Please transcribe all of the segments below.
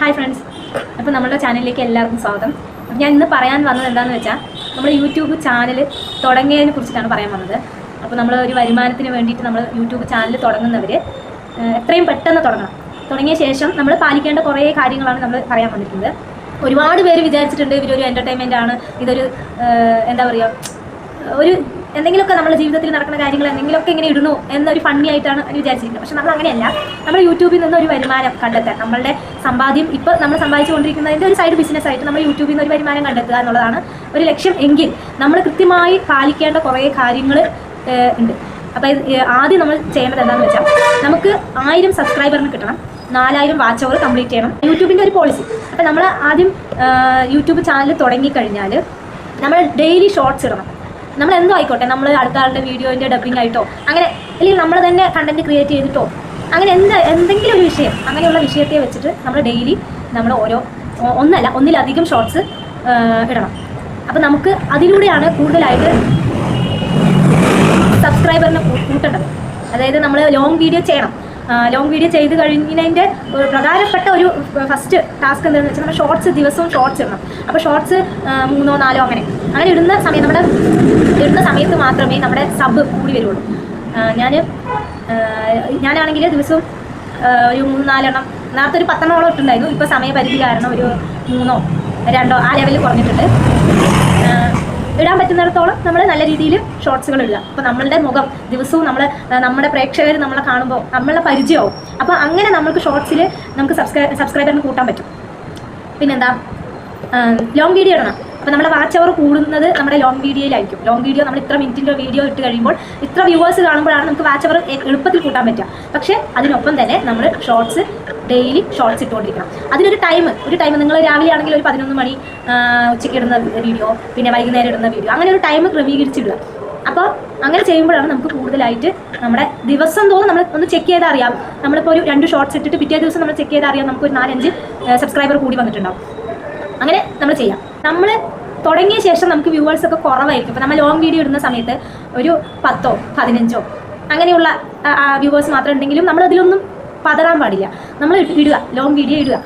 Hi friends അപ്പോൾ നമ്മുടെ ചാനലിലേക്ക് എല്ലാവർക്കും സ്വാഗതം. അപ്പോൾ ഞാൻ ഇന്ന് പറയാൻ വന്നത് എന്താണെന്ന് വെച്ചാൽ നമ്മുടെ യൂട്യൂബ് ചാനൽ തുടങ്ങിയതിനെ കുറിച്ചിട്ടാണ് പറയാൻ വന്നത്. അപ്പോൾ നമ്മൾ ഒരു വരുമാനത്തിന് വേണ്ടിയിട്ട് നമ്മൾ യൂട്യൂബ് ചാനൽ തുടങ്ങുന്നവർ എത്രയും പെട്ടെന്ന് തുടങ്ങണം. തുടങ്ങിയ ശേഷം നമ്മൾ പാലിക്കേണ്ട കുറേ കാര്യങ്ങളാണ് നമ്മൾ പറയാൻ വന്നിരിക്കുന്നത് ഒരുപാട് പേര് വിചാരിച്ചിട്ടുണ്ട് ഇവരൊരു എന്റർടൈൻമെന്റ് ആണ്. ഇതൊരു എന്താ പറയുക ഒരു എന്തെങ്കിലുമൊക്കെ നമ്മുടെ ജീവിതത്തിൽ നടക്കുന്ന കാര്യങ്ങൾ എന്തെങ്കിലുമൊക്കെ ഇങ്ങനെ ഇടുന്നു എന്നൊരു ഫണ്ണി ആയിട്ടാണ് വിചാരിച്ചിരിക്കുന്നത്. പക്ഷെ നമ്മൾ അങ്ങനെയല്ല. നമ്മൾ യൂട്യൂബിൽ നിന്ന് ഒരു വരുമാനം കണ്ടെത്താൻ നമ്മളുടെ സമ്പാദ്യം ഇപ്പോൾ നമ്മൾ സമ്പാദിച്ചുകൊണ്ടിരിക്കുന്നതിന്റെ ഒരു സൈഡ് ബിസിനസ് ആയിട്ട് നമ്മൾ യൂട്യൂബിൽ നിന്ന് ഒരു വരുമാനം കണ്ടെത്തുക എന്നുള്ളതാണ് ഒരു ലക്ഷ്യം എങ്കിൽ നമ്മൾ കൃത്യമായി പാലിക്കേണ്ട കുറേ കാര്യങ്ങൾ ഉണ്ട്. അപ്പോൾ ആദ്യം നമ്മൾ ചെയ്യേണ്ടത് എന്താണെന്ന് വെച്ചാൽ നമുക്ക് ആയിരം സബ്സ്ക്രൈബറിന് കിട്ടണം. നാലായിരം വാച്ച് അവർ കംപ്ലീറ്റ് ചെയ്യണം. യൂട്യൂബിന്റെ ഒരു പോളിസി അപ്പോൾ നമ്മൾ ആദ്യം യൂട്യൂബ് ചാനൽ തുടങ്ങിക്കഴിഞ്ഞാൽ നമ്മൾ ഡെയിലി ഷോർട്സ് ഇടണം. നമ്മൾ എന്തോ ആയിക്കോട്ടെ നമ്മൾ അടുത്ത ആളുടെ വീഡിയോന്റെ ഡബിങ് ആയിട്ടോ അങ്ങനെ അല്ലെങ്കിൽ നമ്മൾ തന്നെ കണ്ടന്റ് ക്രിയേറ്റ് ചെയ്തിട്ടോ അങ്ങനെ എന്ത് എന്തെങ്കിലും ഒരു വിഷയം അങ്ങനെയുള്ള വിഷയത്തെ വെച്ചിട്ട് നമ്മൾ ഡെയിലി നമ്മൾ ഓരോ ഒന്നല്ല ഒന്നിലധികം ഷോർട്സ് ഇടണം. അപ്പോൾ നമുക്ക് അതിലൂടെയാണ് കൂടുതലായിട്ട് സബ്സ്ക്രൈബറിനെ കൂട്ടേണ്ടത്. അതായത് നമ്മൾ ലോങ് വീഡിയോ ചെയ്യണം. ലോങ് വീഡിയോ ചെയ്ത് കഴിഞ്ഞതിന്റെ പ്രധാനപ്പെട്ട ഒരു ഫസ്റ്റ് ടാസ്ക് എന്താണെന്ന് വെച്ചാൽ നമ്മൾ ഷോർട്സ് ദിവസവും ഷോർട്സ് ഇടണം. അപ്പോൾ ഷോർട്സ് മൂന്നോ നാലോ അങ്ങനെ. അങ്ങനെ ഇടുന്ന സമയം നമ്മുടെ ഇടുന്ന സമയത്ത് മാത്രമേ നമ്മുടെ സബ് കൂടി വരുള്ളൂ. ഞാൻ ഞാനാണെങ്കിൽ ദിവസവും ഒരു മൂന്ന് നാലെണ്ണം നേരത്തെ ഒരു പത്തെണ്ണോളം ഇട്ടുണ്ടായിരുന്നു ഇപ്പോൾ സമയപരിധി കാരണം ഒരു മൂന്നോ രണ്ടോ ആ ലെവലിൽ കുറഞ്ഞിട്ടുണ്ട്. ഇടാൻ പറ്റുന്നിടത്തോളം നമ്മൾ നല്ല രീതിയിൽ ഷോർട്സുകൾ ഇടുക അപ്പോൾ നമ്മളുടെ മുഖം ദിവസവും നമ്മൾ നമ്മുടെ പ്രേക്ഷകർ നമ്മളെ കാണുമ്പോൾ നമ്മളെ പരിചയമാവും അപ്പോൾ അങ്ങനെ നമുക്ക് ഷോർട്സിൽ നമുക്ക് സബ്സ്ക്രൈ സബ്സ്ക്രൈബറിന് കൂട്ടാൻ പറ്റും. പിന്നെന്താ? ലോങ് വീഡിയോ ഇടണം. അപ്പോൾ നമ്മുടെ വാച്ച് അവർ കൂടുന്നത് നമ്മുടെ ലോങ് വീഡിയോയിലായിരിക്കും ലോങ് വീഡിയോ നമ്മൾ ഇത്ര മിനിറ്റിന്റെ വീഡിയോ ഇട്ട് കഴിയുമ്പോൾ ഇത്ര വ്യൂവേഴ്സ് കാണുമ്പോഴാണ് നമുക്ക് വാച്ച് അവർ എളുപ്പത്തിൽ കൂട്ടാൻ പറ്റുക. പക്ഷേ അതിനൊപ്പം തന്നെ നമ്മൾ ഷോർട്സ് ഡെയിലി ഷോർട്സ് ഇട്ടുകൊണ്ടിരിക്കണം. അതിനൊരു ടൈം ഒരു ടൈം നിങ്ങൾ രാവിലെ ആണെങ്കിൽ ഒരു പതിനൊന്ന് മണി ഉച്ചയ്ക്ക് ഇടുന്ന വീഡിയോ പിന്നെ വൈകുന്നേരം ഇടുന്ന വീഡിയോ അങ്ങനെ ഒരു ടൈം ക്രമീകരിച്ചിടുക. അപ്പോൾ അങ്ങനെ ചെയ്യുമ്പോഴാണ് നമുക്ക് കൂടുതലായിട്ട് നമ്മുടെ ദിവസം തോറും നമ്മൾ ഒന്ന് ചെക്ക് ചെയ്താൽ അറിയാം. നമ്മളിപ്പോൾ ഒരു രണ്ട് ഷോർട്സ് ഇട്ടിട്ട് പിറ്റേ ദിവസം നമ്മൾ ചെക്ക് ചെയ്താൽ അറിയാം നമുക്ക് ഒരു നാലഞ്ച് സബ്സ്ക്രൈബർ കൂടി വന്നിട്ടുണ്ടാവും. അങ്ങനെ നമ്മൾ ചെയ്യാം. നമ്മൾ തുടങ്ങിയ ശേഷം നമുക്ക് വ്യൂവേഴ്സ് ഒക്കെ കുറവായിരിക്കും. ഇപ്പോൾ നമ്മൾ ലോങ് വീഡിയോ ഇടുന്ന സമയത്ത് ഒരു പത്തോ പതിനഞ്ചോ അങ്ങനെയുള്ള വ്യൂവേഴ്സ് മാത്രം ഉണ്ടെങ്കിലും നമ്മൾ അതിലൊന്നും പതറാൻ പാടില്ല. നമ്മൾ ഇടുക ലോങ് വീഡിയോ ഇടുക.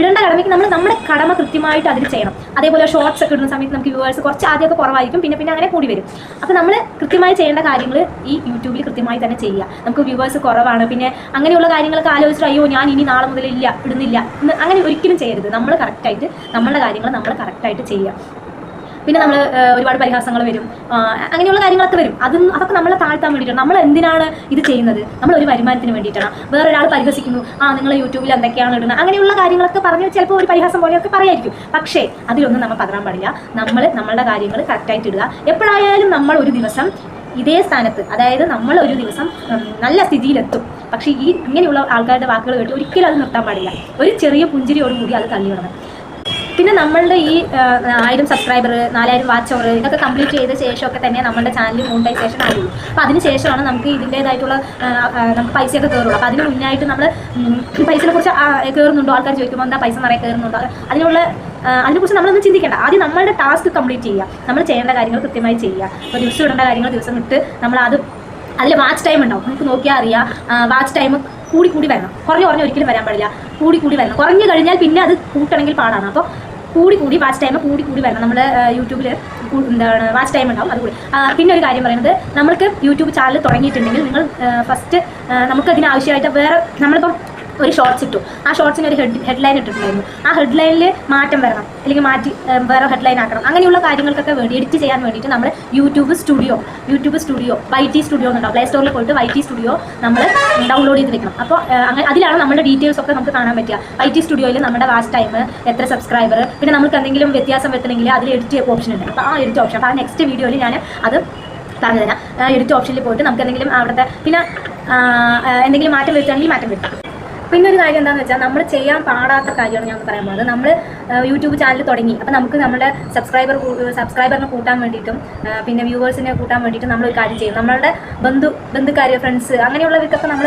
ഇടേണ്ട കടമയ്ക്ക് നമ്മൾ നമ്മുടെ കടമ കൃത്യമായിട്ട് അതിൽ ചെയ്യണം. അതേപോലെ ഷോർട്സ് ഒക്കെ ഇടുന്ന സമയത്ത് നമുക്ക് വ്യൂവേഴ്സ് കുറച്ച് ആദ്യമൊക്കെ കുറവായിരിക്കും പിന്നെ പിന്നെ അങ്ങനെ കൂടി വരും. അപ്പോൾ നമ്മൾ കൃത്യമായി ചെയ്യേണ്ട കാര്യങ്ങൾ ഈ യൂട്യൂബിൽ കൃത്യമായി തന്നെ ചെയ്യുക. നമുക്ക് വ്യൂവേഴ്സ് കുറവാണ് പിന്നെ അങ്ങനെയുള്ള കാര്യങ്ങളൊക്കെ ആലോചിച്ചിട്ട് അയ്യോ ഞാൻ ഇനി നാളെ മുതൽ ഇല്ല ഇടുന്നില്ല അങ്ങനെ ഒരിക്കലും ചെയ്യരുത്. നമ്മൾ കറക്റ്റായിട്ട് നമ്മളുടെ കാര്യങ്ങൾ നമ്മൾ കറക്റ്റായിട്ട് ചെയ്യുക. പിന്നെ നമ്മൾ ഒരുപാട് പരിഹാസങ്ങൾ വരും. അങ്ങനെയുള്ള കാര്യങ്ങളൊക്കെ വരും. അതും അതൊക്കെ നമ്മളെ താഴ്ത്താൻ വേണ്ടിയിട്ടാണ്. നമ്മൾ എന്തിനാണ് ഇത് ചെയ്യുന്നത്? നമ്മൾ ഒരു വരുമാനത്തിന് വേണ്ടിയിട്ടാണ്. ഒരാൾ പരിഹസിക്കുന്നു. ആ നിങ്ങൾ യൂട്യൂബിൽ എന്തൊക്കെയാണ് ഇടുന്നത്? അങ്ങനെയുള്ള കാര്യങ്ങളൊക്കെ പറഞ്ഞ് ചിലപ്പോൾ ഒരു പരിഹാസം പോലെയൊക്കെ പറയായിരിക്കും. പക്ഷേ അതിലൊന്നും നമ്മൾ പതറാൻ പാടില്ല. നമ്മൾ നമ്മളുടെ കാര്യങ്ങൾ കറക്റ്റായിട്ട് ഇടുക. എപ്പോഴായാലും നമ്മൾ ഒരു ദിവസം ഇതേ സ്ഥാനത്ത് അതായത് നമ്മൾ ഒരു ദിവസം നല്ല സ്ഥിതിയിലെത്തും. പക്ഷേ ഈ ഇങ്ങനെയുള്ള ആൾക്കാരുടെ വാക്കുകൾ കേട്ട് ഒരിക്കലും അത് നിർത്താൻ പാടില്ല. ഒരു ചെറിയ പുഞ്ചിരിയോടുകൂടി അത് തള്ളിവിടണം. പിന്നെ നമ്മളുടെ ഈ ആയിരം സബ്സ്ക്രൈബർ നാലായിരം വാച്ച് അവർ ഇതൊക്കെ കംപ്ലീറ്റ് ചെയ്ത ശേഷമൊക്കെ തന്നെ നമ്മുടെ ചാനൽ മോണിറ്റൈസേഷൻ ആയുള്ളൂ അപ്പോൾ അതിന് ശേഷമാണ് നമുക്ക് ഇതിന്റേതായിട്ടുള്ള നമുക്ക് പൈസയൊക്കെ കയറുള്ളൂ അപ്പോൾ അതിന് മുന്നായിട്ട് നമ്മൾ പൈസയെ കുറിച്ച് കയറുന്നുണ്ടോ ആൾക്കാർ ചോദിക്കുമ്പോൾ എന്താ പൈസ നിറയെ കയറുന്നുണ്ടോ അതിനുള്ള അതിനെക്കുറിച്ച് നമ്മളൊന്നും ചിന്തിക്കേണ്ട. ആദ്യം നമ്മളുടെ ടാസ്ക് കംപ്ലീറ്റ് ചെയ്യുക. നമ്മൾ ചെയ്യേണ്ട കാര്യങ്ങൾ കൃത്യമായി ചെയ്യുക. അപ്പോൾ ദിവസം ഇടേണ്ട കാര്യങ്ങൾ ദിവസം ഇട്ട് നമ്മൾ അത് അതിൽ വാച്ച് ടൈം ഉണ്ടാവും. നമുക്ക് നോക്കിയാൽ അറിയാം. വാച്ച് ടൈം കൂടി കൂടി വരണം. കുറഞ്ഞു കുറഞ്ഞ് ഒരിക്കലും വരാൻ പാടില്ല. കൂടി കൂടി വരണം. കുറഞ്ഞു കഴിഞ്ഞാൽ പിന്നെ അത് കൂട്ടണമെങ്കിൽ പാടാണ്. അപ്പോൾ കൂടി കൂടി വാച്ച് ടൈം കൂടി കൂടി വരണം. നമ്മൾ യൂട്യൂബിൽ എന്താണ് വാച്ച് ടൈം ഉണ്ടാവും. അതുകൂടി. പിന്നെ ഒരു കാര്യം പറയുന്നത് നമ്മൾക്ക് യൂട്യൂബ് ചാനൽ തുടങ്ങിയിട്ടുണ്ടെങ്കിൽ നിങ്ങൾ ഫസ്റ്റ് നമുക്ക് അതിനാവശ്യമായിട്ട് വേറെ നമ്മളിപ്പം ഒരു ഷോർട്സ് ഇട്ടു. ആ ഷോർട്സിന് ഒരു ഹെഡ് ഹെഡ്ലൈൻ ഇട്ടിട്ടുണ്ടായിരുന്നു. ആ ഹെഡ്ലൈനിൽ മാറ്റം വരണം. അല്ലെങ്കിൽ മാറ്റി വേറെ ഹെഡ്ലൈൻ ആക്കണം. അങ്ങനെയുള്ള കാര്യങ്ങൾക്കൊക്കെ വേണ്ടി എഡിറ്റ് ചെയ്യാൻ വേണ്ടിയിട്ട് നമ്മൾ YouTube studio YouTube studio Y T studio എന്നുണ്ടാവും play സ്റ്റോറിൽ പോയിട്ട് വൈ ടി സ്റ്റുഡിയോ നമ്മൾ ഡൗൺലോഡ് ചെയ്ത് വെക്കണം അപ്പോൾ അങ്ങനെ അതിലാണ് നമ്മുടെ ഡീറ്റെയിൽസ് ഒക്കെ നമുക്ക് കാണാൻ പറ്റുക. വൈ ടി സ്റ്റുഡിയോയിൽ നമ്മുടെ വാസ്റ്റ് ടൈം എത്ര സബ്സ്ക്രൈബർ പിന്നെ നമുക്ക് എന്തെങ്കിലും വ്യത്യാസം വരുത്തണമെങ്കിൽ അതിൽ എഡിറ്റ് ഓപ്ഷൻ ഉണ്ട്. അപ്പോൾ ആ എഡിറ്റ് ഓപ്ഷൻ അപ്പോൾ ആ നെക്സ്റ്റ് വീഡിയോയിൽ ഞാൻ അത് പറഞ്ഞുതരാം. എഡിറ്റ് ഓപ്ഷനിൽ പോയിട്ട് നമുക്ക് എന്തെങ്കിലും അവിടുത്തെ പിന്നെ എന്തെങ്കിലും മാറ്റം വരുത്തുകയാണെങ്കിൽ മാറ്റം വരുത്താം. പിന്നെ ഒരു കാര്യം എന്താണെന്ന് വെച്ചാൽ നമ്മൾ ചെയ്യാൻ പാടാത്ത കാര്യമാണ് ഞാൻ പറയാൻ പോകുന്നത് നമ്മൾ യൂട്യൂബ് ചാനൽ തുടങ്ങി. അപ്പോൾ നമുക്ക് നമ്മുടെ സബ്സ്ക്രൈബർ സബ്സ്ക്രൈബറിനെ കൂട്ടാൻ വേണ്ടിയിട്ടും പിന്നെ വ്യൂവേഴ്സിനെ കൂട്ടാൻ വേണ്ടിയിട്ടും ഒരു കാര്യം ചെയ്യും. നമ്മളുടെ ബന്ധു ബന്ധുക്കാർ ഫ്രണ്ട്സ് അങ്ങനെയുള്ളവർക്കൊക്കെ നമ്മൾ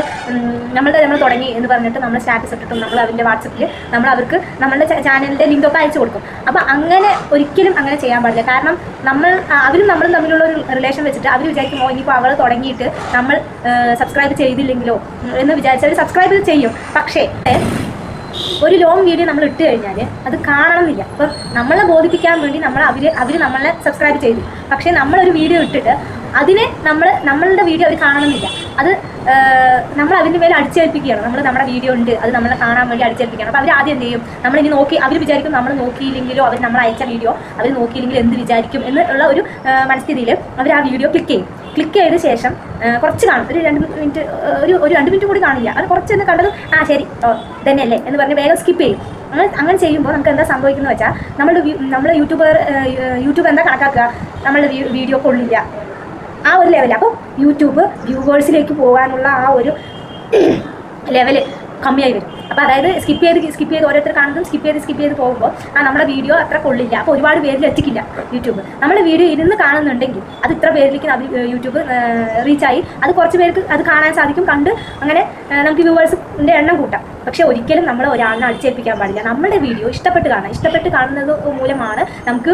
നമ്മളുടെ നമ്മൾ തുടങ്ങി എന്ന് പറഞ്ഞിട്ട് നമ്മൾ സ്റ്റാറ്റസ് ഇട്ടിട്ടും നമ്മൾ അതിന്റെ വാട്സപ്പിൽ നമ്മൾ അവർക്ക് നമ്മളുടെ ചാനലിന്റെ ലിങ്കൊക്കെ അയച്ചു കൊടുക്കും. അപ്പോൾ അങ്ങനെ ഒരിക്കലും അങ്ങനെ ചെയ്യാൻ പാടില്ല. കാരണം നമ്മൾ അവരും നമ്മളും തമ്മിലുള്ള ഒരു റിലേഷൻ വെച്ചിട്ട് അവർ വിചാരിക്കുമോ ഇനിയിപ്പോൾ അവൾ തുടങ്ങിയിട്ട് നമ്മൾ സബ്സ്ക്രൈബ് ചെയ്തില്ലെങ്കിലോ? എന്ന് വിചാരിച്ചാൽ സബ്സ്ക്രൈബ് ചെയ്യും. പക്ഷേ ഒരു ലോങ് വീഡിയോ നമ്മൾ ഇട്ട് കഴിഞ്ഞാൽ അത് കാണണമെന്നില്ല. അപ്പം നമ്മളെ ബോധിപ്പിക്കാൻ വേണ്ടി നമ്മൾ അവർ അവർ നമ്മളെ സബ്സ്ക്രൈബ് ചെയ്തു. പക്ഷേ നമ്മളൊരു വീഡിയോ ഇട്ടിട്ട് അതിനെ നമ്മൾ നമ്മളുടെ വീഡിയോ അവർ കാണണമെന്നില്ല. അത് നമ്മൾ അതിന്റെ മേലെ അടിച്ചേൽപ്പിക്കുകയാണ്. നമ്മൾ നമ്മുടെ വീഡിയോ ഉണ്ട് അത് നമ്മളെ കാണാൻ വേണ്ടി അടിച്ചേൽപ്പിക്കുകയാണ്. അപ്പോൾ അവർ ആദ്യം എന്ത് ചെയ്യും? നമ്മളിനി നോക്കി അവർ വിചാരിക്കും നമ്മൾ നോക്കിയില്ലെങ്കിലോ അവർ നമ്മൾ അയച്ച വീഡിയോ അവർ നോക്കിയില്ലെങ്കിൽ എന്ത് വിചാരിക്കും എന്നുള്ള ഒരു മനസ്ഥിതിയിൽ അവർ ആ വീഡിയോ ക്ലിക്ക് ചെയ്യും. ക്ലിക്ക് ചെയ്ത ശേഷം കുറച്ച് കാണും. ഒരു രണ്ട് മിനിറ്റ് ഒരു ഒരു രണ്ട് മിനിറ്റ് കൂടി കാണില്ല. അത് കുറച്ചൊന്ന് കണ്ടത് ആ ശരി തന്നെയല്ലേ എന്ന് പറഞ്ഞ് വേഗം സ്കിപ്പ് ചെയ്യും. അങ്ങനെ അങ്ങനെ ചെയ്യുമ്പോൾ നമുക്ക് എന്താ സംഭവിക്കുന്നത് വെച്ചാൽ നമ്മുടെ നമ്മൾ യൂട്യൂബർ യൂട്യൂബ് എന്താ കണക്കാക്കുക? നമ്മളുടെ വീഡിയോ കൊള്ളില്ല. ആ ഒരു ലെവൽ അപ്പോൾ യൂട്യൂബ് വ്യൂവേഴ്സിലേക്ക് പോകാനുള്ള ആ ഒരു ലെവൽ കമ്മിയായി വരും. അപ്പോൾ അതായത് സ്കിപ്പ് ചെയ്ത് സ്കിപ്പ് ചെയ്ത് ഓരോരുത്തർ കാണുന്നതും സ്കിപ്പ് ചെയ്ത് സ്കിപ്പ് ചെയ്ത് പോകുമ്പോൾ ആ നമ്മുടെ വീഡിയോ അത്ര കൊള്ളില്ല. അപ്പോൾ ഒരുപാട് പേരിൽ എത്തിക്കില്ല യൂട്യൂബ് നമ്മുടെ വീഡിയോ ഇരുന്ന് കാണുന്നുണ്ടെങ്കിൽ അത് ഇത്ര പേരിലേക്ക് യൂട്യൂബ് റീച്ചായി അത് കുറച്ച് പേർക്ക് അത് കാണാൻ സാധിക്കും. കണ്ട് അങ്ങനെ നമുക്ക് വ്യൂവേഴ്സിന്റെ എണ്ണം കൂട്ടാം. പക്ഷേ ഒരിക്കലും നമ്മൾ ഒരാളിനെ അടിച്ചേൽപ്പിക്കാൻ പാടില്ല. നമ്മുടെ വീഡിയോ ഇഷ്ടപ്പെട്ട് കാണാം. ഇഷ്ടപ്പെട്ട് കാണുന്നത് മൂലമാണ് നമുക്ക്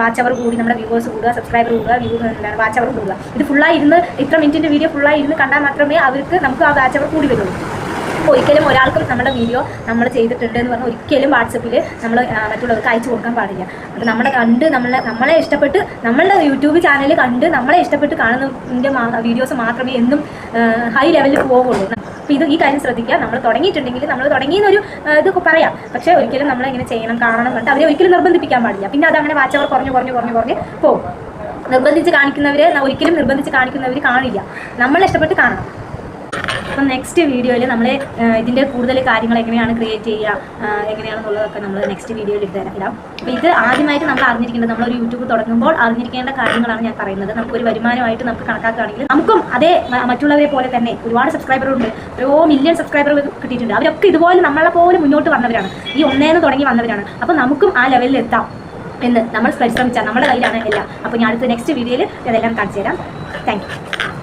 വാച്ച് അവർ കൂടി നമ്മുടെ വ്യൂവേഴ്സ് കൂടുക സബ്സ്ക്രൈബർ കൂടുക വ്യൂ എന്താണ് വാച്ച് അവർ കൂടുക. ഇത് ഫുള്ളായി ഇരുന്ന് ഇത്ര മിനിറ്റിന്റെ വീഡിയോ ഫുള്ളായി ഇരുന്ന് കണ്ടാൽ മാത്രമേ അവർക്ക് നമുക്ക് ആ വാച്ച് അവർ കൂടി വരുള്ളൂ. അപ്പോൾ ഒരിക്കലും ഒരാൾക്കും നമ്മുടെ വീഡിയോ നമ്മൾ ചെയ്തിട്ടുണ്ട് എന്ന് പറഞ്ഞാൽ ഒരിക്കലും വാട്സപ്പിൽ നമ്മൾ മറ്റുള്ളവർക്ക് അയച്ചു കൊടുക്കാൻ പാടില്ല. അപ്പോൾ നമ്മളെ കണ്ട് നമ്മളെ നമ്മളെ ഇഷ്ടപ്പെട്ട് നമ്മളുടെ യൂട്യൂബ് ചാനൽ കണ്ട് നമ്മളെ ഇഷ്ടപ്പെട്ട് കാണുന്നതിന്റെ വീഡിയോസ് മാത്രമേ എന്നും ഹൈ ലെവലിൽ പോകുള്ളൂ അപ്പോൾ ഇത് ഈ കാര്യം ശ്രദ്ധിക്കുക. നമ്മൾ തുടങ്ങിയിട്ടുണ്ടെങ്കിൽ നമ്മൾ തുടങ്ങിയെന്നൊരു ഇത് പറയാം. പക്ഷേ ഒരിക്കലും നമ്മൾ ഇങ്ങനെ ചെയ്യണം കാണണം എന്നിട്ട് അവരെ ഒരിക്കലും നിർബന്ധിപ്പിക്കാൻ പാടില്ല. പിന്നെ അതങ്ങനെ വാച്ചവർ കുറഞ്ഞു കുറഞ്ഞു കുറഞ്ഞു കുറഞ്ഞ് പോകും നിർബന്ധിച്ച് കാണിക്കുന്നവരെ ഒരിക്കലും നിർബന്ധിച്ച് കാണിക്കുന്നവർ കാണില്ല. നമ്മൾ ഇഷ്ടപ്പെട്ട് കാണണം. അപ്പം നെക്സ്റ്റ് വീഡിയോയിൽ നമ്മൾ ഇതിന്റെ കൂടുതൽ കാര്യങ്ങൾ എങ്ങനെയാണ് ക്രിയേറ്റ് ചെയ്യുക എങ്ങനെയാണെന്നുള്ളതൊക്കെ നമ്മൾ നെക്സ്റ്റ് വീഡിയോയിൽ ഇട്ട് തരാം. അപ്പോൾ ഇത് ആദ്യമായിട്ട് നമ്മൾ അറിഞ്ഞിരിക്കേണ്ടത് നമ്മളൊരു യൂട്യൂബ് തുടങ്ങുമ്പോൾ അറിഞ്ഞിരിക്കേണ്ട കാര്യങ്ങളാണ് ഞാൻ പറയുന്നത്. നമുക്കൊരു വരുമാനമായിട്ട് നമുക്ക് കണക്കാക്കുകയാണെങ്കിൽ നമുക്കും അതേ മറ്റുള്ളവരെ പോലെ തന്നെ ഒരുപാട് സബ്സ്ക്രൈബറുണ്ട് ഓരോ മില്യൺ സബ്സ്ക്രൈബർ കിട്ടിയിട്ടുണ്ട്. അവരൊക്കെ ഇതുപോലെ നമ്മളെ പോലെ മുന്നോട്ട് വന്നവരാണ്. ഈ ഒന്നേന്ന് തുടങ്ങി വന്നവരാണ്. അപ്പോൾ നമുക്കും ആ ലെവലിൽ എത്താം എന്ന് നമ്മൾ പരിശ്രമിച്ചാൽ നമ്മുടെ കയ്യിലാണ് എല്ലാം. അപ്പോൾ ഞാൻ അടുത്ത നെക്സ്റ്റ് വീഡിയോയിൽ ഇതെല്ലാം കാണിച്ചു തരാം. താങ്ക്